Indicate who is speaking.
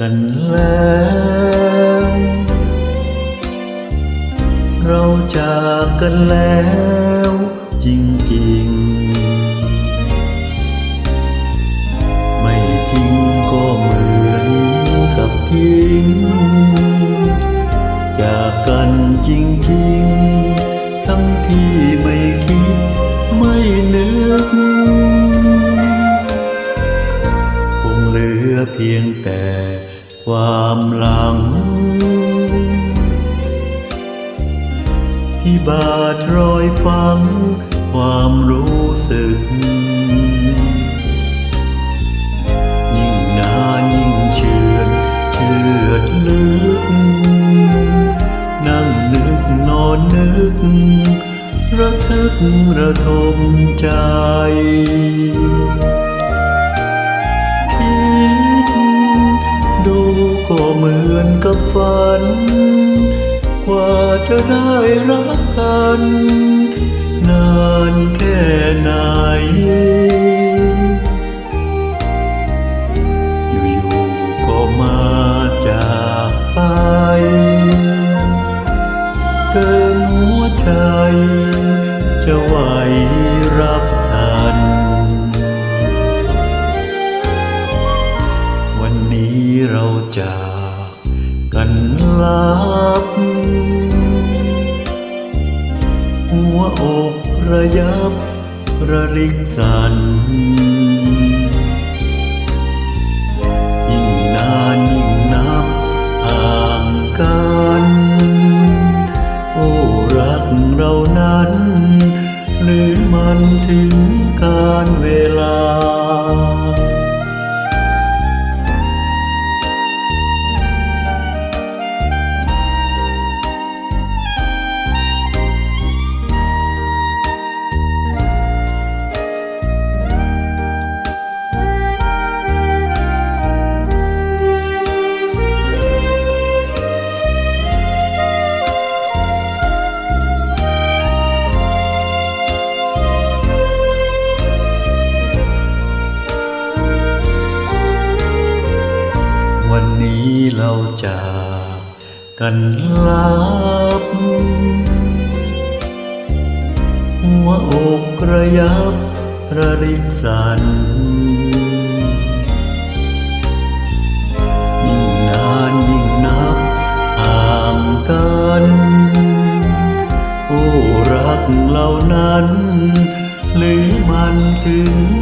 Speaker 1: กันแล้ว เราจากกันแล้วจริงๆ ไม่ทิ้งก็เหมือนกับทิ้งจากกันจริงๆ อเพียงแต่ความหลัง ที่บาดรอยฝัง ความรู้สึก ยิ่งนานยิ่งเชื่อเชื่อลึก นั่งนึกนอนนึก ระทึกระทมใจ ดูก็เหมือนกับฝัน กว่าจะได้รักกัน นานแค่ไหน อยู่ๆก็มาจากไป เกินหัวใจจะไหวรับ จากกันลับ หัวอกระยับระริกสัน ยิ่งนานยิ่งนับห่างกันโอ้รักเรานั้น หรือมันถึงการเวลา นี้เราจากกันลับ หัวอกระยับระริกสันยิ่งนานยิ่งนับห่างกัน โอ้รักเหล่านั้น หรือมันถึง